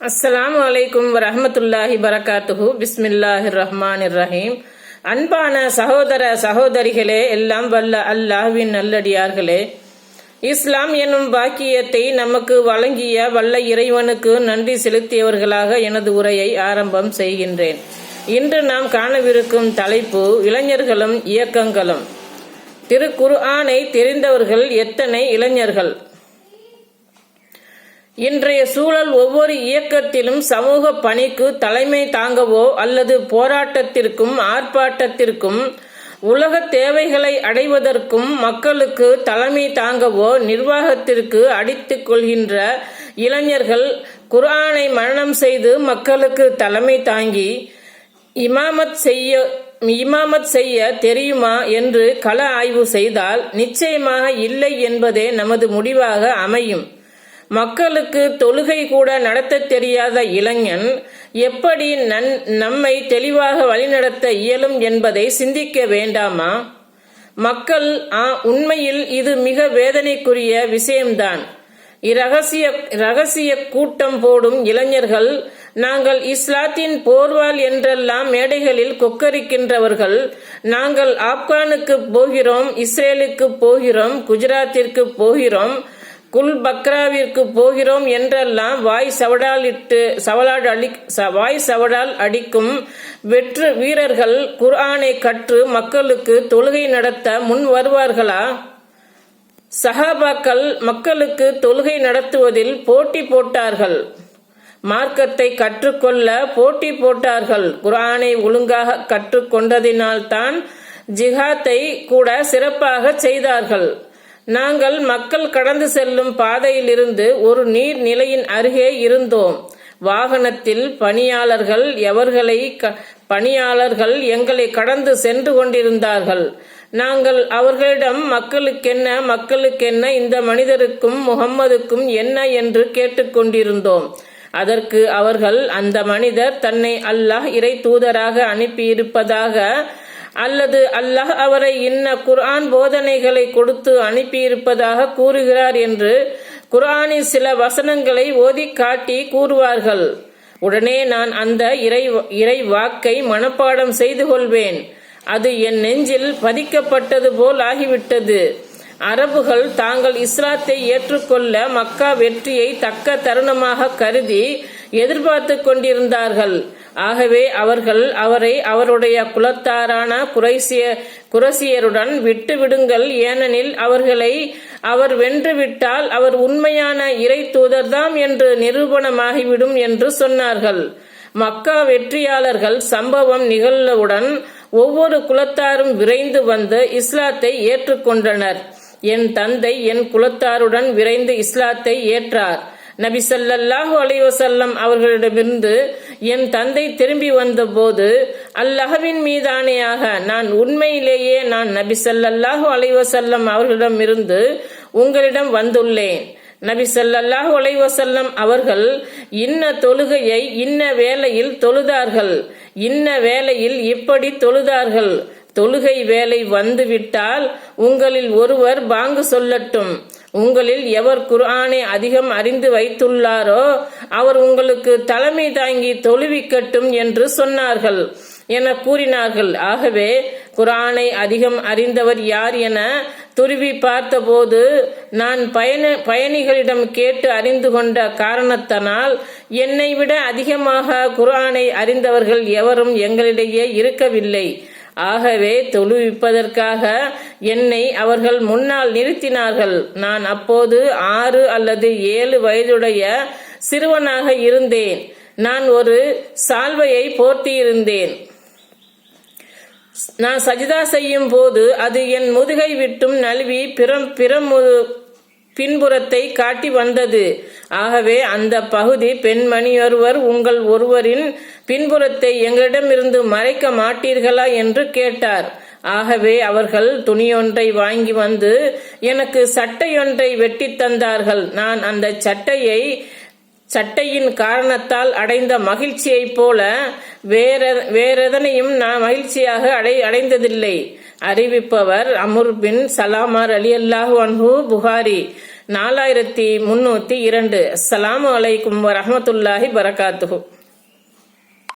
அஸ்ஸலாமு அலைக்கும் வரமத்துல்லாஹி வரகாத்துஹு. பிஸ்மில்லாஹிர் ரஹ்மான் ரஹீம் அன்பான சகோதர சகோதரிகளே எல்லாம் வல்ல அல்லாஹ்வின் நல்லடியார்களே. இஸ்லாம் என்னும் பாக்கியத்தை நமக்கு வழங்கிய வல்ல இறைவனுக்கு நன்றி செலுத்தியவர்களாக எனது உரையை ஆரம்பம் செய்கின்றேன். இன்று நாம் காணவிருக்கும் தலைப்பு இளைஞர்களும் இயக்கங்களும். திருக்குர்ஆனை தெரிந்தவர்கள் எத்தனை இளைஞர்கள்? இன்றைய சூழல் ஒவ்வொரு இயக்கத்திலும் சமூக பணிக்கு தலைமை தாங்கவோ அல்லது போராட்டத்திற்கும் ஆர்ப்பாட்டத்திற்கும் உலக தேவைகளை அடைவதற்கும் மக்களுக்கு தலைமை தாங்கவோ நிர்வாகத்திற்கு அடித்துக் கொள்கின்ற இளைஞர்கள் குர்ஆனை மரணம் செய்து மக்களுக்கு தலைமை தாங்கி இமாமத் செய்ய இமாமத் செய்ய தெரியுமா என்று கள ஆய்வு செய்தால் நிச்சயமாக இல்லை என்பதே நமது முடிவாக அமையும். மக்களுக்கு தொழுகை கூட நடத்த தெரியாத இளைஞன் எப்படி நன் நம்மை தெளிவாக வழிநடத்த இயலும் என்பதை சிந்திக்க வேண்டாமா? மக்கள் ஆ உண்மையில் இது மிக வேதனைக்குரிய விஷயம்தான். இரகசிய ரகசிய கூட்டம் போடும் இளைஞர்கள் நாங்கள் இஸ்லாத்தின் போர்வால் என்றெல்லாம் மேடைகளில் கொக்கரிக்கின்றவர்கள் நாங்கள் ஆப்கானுக்கு போகிறோம் இஸ்ரேலுக்கு போகிறோம் குஜராத்திற்கு போகிறோம் குல் பக்ராவிற்கு போகிறோம் என்றெல்லாம் வாய் சவடால் இட்டு சவலால் அடி வாய் சவடால் அடிக்கும் வெற்று வீரர்கள் குர்ஆனை கற்று மக்களுக்கு தொழுகை நடத்த முன் வருவார்களா? சஹாபாக்கள் மக்களுக்கு தொழுகை நடத்துவதில் போட்டி போட்டார்கள். மார்க்கத்தை கற்றுக்கொள்ள போட்டி போட்டார்கள். குர்ஆனை ஒழுங்காக கற்றுக்கொண்டதினால்தான் ஜிஹாத்தை கூட சிறப்பாக செய்தார்கள். நாங்கள் மக்கள் கடந்து செல்லும் பாதையிலிருந்து ஒரு நீர் நிலையின் அருகே இருந்தோம். வாகனத்தில் பணியாளர்கள் எவர்களை பணியாளர்கள் எங்களை கடந்து சென்று கொண்டிருந்தார்கள். நாங்கள் அவர்களிடம் மக்களுக்கென்ன மக்களுக்கென்ன இந்த மனிதருக்கும் முகம்மதுக்கும் என்ன? என்று கேட்டுக்கொண்டிருந்தோம் அதற்கு அவர்கள் அந்த மனிதர் தன்னை அல்லாஹ் இறை தூதராக அனுப்பியிருப்பதாக அல்லது அல்லாஹ் அவரை இன்ன குர்ஆன் போதனைகளை கொடுத்து அனுப்பியிருப்பதாக கூறுகிறார் என்று குர்ஆனின் சில வசனங்களை ஓதி காட்டி கூறுவார்கள். உடனே நான் அந்த இறை இறை வாக்கை மனப்பாடம் செய்து கொள்வேன். அது என் நெஞ்சில் பதிக்கப்பட்டது போல் ஆகிவிட்டது. அரபுகள் தாங்கள் இஸ்லாத்தை ஏற்றுக்கொள்ள மக்கா வெற்றியை தக்க தருணமாக கருதி எதிர்பார்த்து கொண்டிருந்தார்கள். ஆகவே அவர்கள் அவரை அவருடைய குலத்தாரான குறைசிய குரசியருடன் விட்டு விடுங்கள் ஏனெனில் அவர்களை அவர் வென்றுவிட்டால் அவர் உண்மையான இறை தூதர்தாம் என்று நிரூபணமாகிவிடும் என்று சொன்னார்கள். மக்கா வெற்றியாளர்கள் சம்பவம் நிகழ்ந்தவுடன் ஒவ்வொரு குலத்தாரும் விரைந்து வந்து இஸ்லாத்தை ஏற்றுக்கொண்டனர். என் தந்தை என் குலத்தாருடன் விரைந்து இஸ்லாத்தை ஏற்றார். நபி சல்லாஹு அலைவசல்லம் அவர்களிடமிருந்து என் தந்தை திரும்பி வந்தபோது அல்லஹவின் மீதானையாக நான் உண்மையிலேயே நான் நபி சல்லாஹு அலைவசல்லம் அவர்களிடமிருந்து உங்களிடம் வந்துள்ளேன். நபி சல்லாஹு அலைவசல்லம் அவர்கள் இன்ன தொழுகையை இன்ன வேலையில் தொழுதார்கள். இன்ன வேலையில் இப்படி தொழுதார்கள். தொழுகை வேலை வந்துவிட்டால் உங்களில் ஒருவர் பாங்கு சொல்லட்டும். உங்களில் எவர் குர்ஆனை அதிகம் அறிந்து வைத்துள்ளாரோ அவர் உங்களுக்கு தலைமை தாங்கி தொழுவிக்கட்டும் என்று சொன்னார்கள் என கூறினார்கள். ஆகவே குரானை அதிகம் அறிந்தவர் யார் என துருவி பார்த்தபோது நான் பயண பயணிகளிடம் கேட்டு அறிந்து கொண்ட காரணத்தனால் என்னை விட அதிகமாக குரானை அறிந்தவர்கள் எவரும் எங்களிடையே இருக்கவில்லை. ஆகவே தொழுவிப்பதற்காக என்னை அவர்கள் முன்னால் நிறுத்தினார்கள். நான் அப்போது ஆறு அல்லது ஏழு வயதுடைய சிறுவனாக இருந்தேன். நான் ஒரு சால்வையை போர்த்தியிருந்தேன். நான் சஜிதா செய்யும் போது அது என் முதுகை விட்டும் நழுவி பிறம் பிற பின்புறத்தை காட்டி வந்தது. ஆகவே அந்த பகுதி பெண்மணியொருவர் உங்கள் ஒருவரின் பின்புறத்தை எங்களிடமிருந்து மறைக்க மாட்டீர்களா என்று கேட்டார். ஆகவே அவர்கள் துணியொன்றை வாங்கி வந்து எனக்கு சட்டையொன்றை வெட்டி தந்தார்கள். நான் அந்த சட்டையை சட்டையின் காரணத்தால் அடைந்த மகிழ்ச்சியைப் போல வேற வேறெதனையும் நான் மகிழ்ச்சியாக அடை அடைந்ததில்லை. அறிவிப்பவர் அமுர் பின் சலாமார் அலி அல்லாஹு அன்ஹு புகாரி. நாலாயிரத்தி முன்னூத்தி இரண்டு. அஸ்ஸலாமு அலைக்கும் வரமத்துல்லாஹி பரகாத்துஹு.